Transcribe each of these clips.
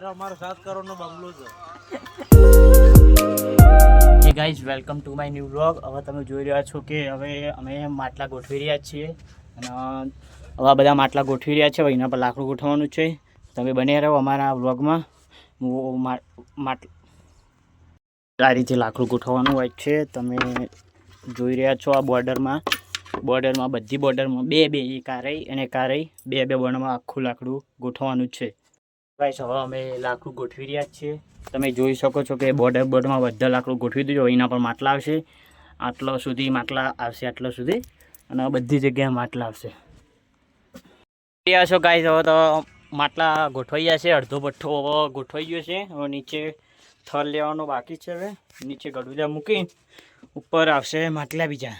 અરે અમારો સાત કરોડ બંગલો છે. Guys welcome to my new blog હવે તમે જોઈ રહ્યા છો કે હવે અમે માટલા ગોઠવી રહ્યા છીએ અને હવે બધા માટલા ગોઠવી રહ્યા છે. હવે એના પર લાકડું ગોઠવવાનું છે. તમે બને રહો અમારા વ્લોગમાં હું મા- માટ, આ રીતે લાકડું ગોઠવવાનું હોય છે. તમે જોઈ રહ્યા છો આ બોર્ડરમાં. બોર્ડરમાં બધી બોર્ડરમાં બે બે, એક આ રહી અને એક આ રહી. બે બે બોર્ડરમાં આખું લાકડું ગોઠવવાનું છે. ગાઈસ હવે અમે લાકડું ગોઠવી રહ્યા છીએ. તમે જોઈ શકો છો કે બોર્ડર બોર્ડમાં બધા લાકડું ગોઠવી દીધું એના પર માટલા આવશે. આટલો સુધી માટલા આવશે, આટલો સુધી. અને બધી જગ્યાએ માટલા આવશે. રહ્યા છો ગાઈસ હવે તો માટલા ગોઠવાઈ ગયા છે. અડધો ભઠ્ઠો ગોઠવાઈ ગયો છે. હવે નીચે થર લેવાનો બાકી છે હવે. નીચે ગડુજા મૂકી ઉપર આવશે માટલા બીજા.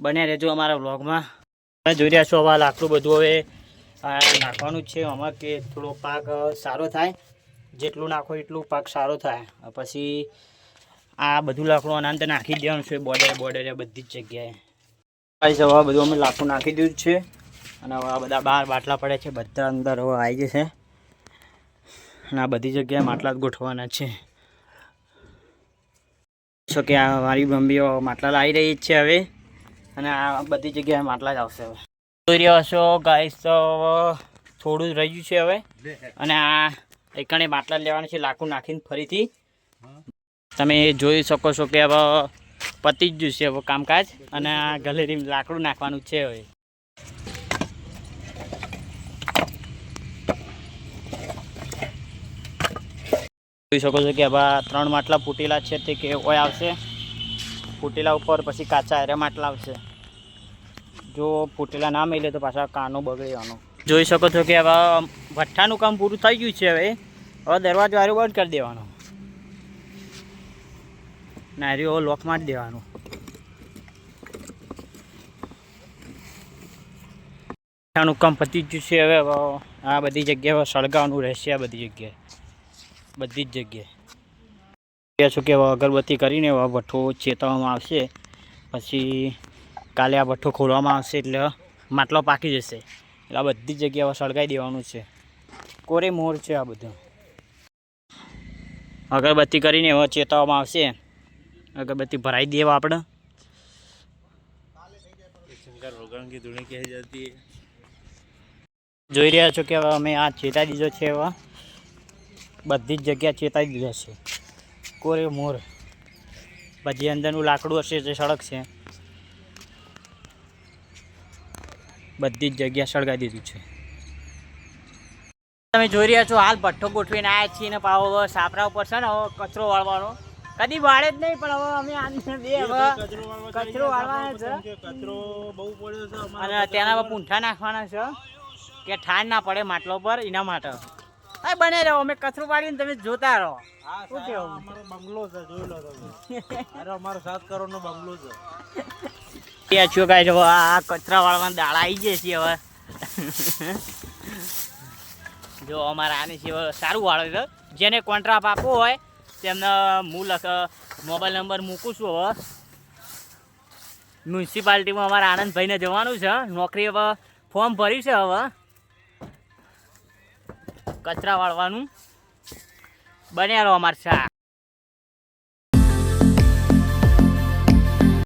બન્યા રહેજો અમારા વ્લોગમાં જોઈ રહ્યા છો હવે લાકડું બધું હવે આ નાખવાનું છે. આમાં કે થોડો પાક સારો થાય. જેટલું નાખો એટલું પાક સારો થાય. પછી આ બધું લાકડું અનાંત નાખી દેવાનું છે. બોર્ડર બોર્ડર બધી જ જગ્યાએ. પછી હવે બધું અમે લાકડું નાખી દીધું છે. અને હવે આ બધા બહાર બાટલા પડે છે. બધા અંદર હવે આવી જશે. અને આ બધી જગ્યાએ માટલા જ ગોઠવાના છે. છો કે આ મારી બંબીઓ માટલા લાવી રહી છે હવે. અને આ બધી જગ્યાએ માટલા જ આવશે હવે. જોઈ રહ્યા છો ગાઈસ તો થોડું રહી રહ્યું છે હવે. અને આ એકણે માટલા લેવાના છે લાકડું નાખીને ફરીથી. તમે જોઈ શકો છો કે હવે પતી જ ગયું છે હવે કામકાજ અને આ ગલેરી લાકડું નાખવાનું છે હવે. જોઈ શકો છો કે હવે ત્રણ માટલા ફૂટેલા છે તે કે ઓય આવશે. ફૂટેલા ઉપર પછી કાચા એરે માટલા આવશે. જો ફૂટેલા ના મળે તો પાછા કાનો બગડવાનો જોઈ શકો છો કે હવે ભઠ્ઠાનું કામ પૂરું થઈ ગયું છે હવે. હવે દરવાજો આરો બંધ કરી દેવાનો. નારીઓ લોક મારી દેવાનું. ભઠ્ઠાનું કામ પતી જ ગયું છે હવે આ બધી જગ્યાએ સળગાવવાનું રહેશે આ બધી જગ્યાએ. બધી જ જગ્યાએ. કહે છો કે અગરબત્તી કરીને હવે ભઠ્ઠો ચેતવવામાં આવશે. પછી કાલે આ ભઠ્ઠો ખોલવામાં આવશે એટલે માટલો પાકી જશે. એટલે આ બધી જગ્યાઓ સળગાવી દેવાનું છે. કોરે મોર છે આ બધું? અગરબત્તી કરીને એવા ચેતવવામાં આવશે. અગરબત્તી ભરાઈ દેવા આપણે. જોઈ રહ્યા છો કે હવે અમે આ ચેતાઈ દીધો છે એવા. બધી જ જગ્યા ચેતાઈ દીધા છે. કોરે મોર. પછી અંદરનું લાકડું હશે જે સડક છે બધી જ જગ્યા સળગાવી દીધું છે. તમે જોઈ રહ્યા છો હાલ ભઠ્ઠો ગોઠવીને આવ્યા છીએ ને પાછો હવે સાપરા ઉપર છે ને હવે કચરો વાળવાનો. કદી વાળે જ નહીં પણ હવે અમે આને બે હવે કચરો વાળવાનો છે કચરો બહુ પડ્યો છે અને તેના પર પૂંઠા નાખવાના છે કે ઠાણ ના પડે માટલો પર એના માટે. હા બને રહો અમે કચરો પાડીને તમે જોતા રહો. શું કેવું? અમારો બંગલો છે જોઈ લો તમે. અરે અમારો સાત કરોડ નો બંગલો છે. ત્યાં છો આ કચરા વાળવાના દાળ આવી છે હવે. જો અમારા આને છે સારું વાળે જેને કોન્ટ્રાક્ટ આપવો હોય, તેમને હું લખ મોબાઈલ નંબર મૂકું છું હવે. મ્યુનિસિપાલિટીમાં અમારા આનંદભાઈને જવાનું છે નોકરી હવે ફોર્મ ભર્યું છે હવે. કચરા વાળવાનું બન્યા રહો અમારે સા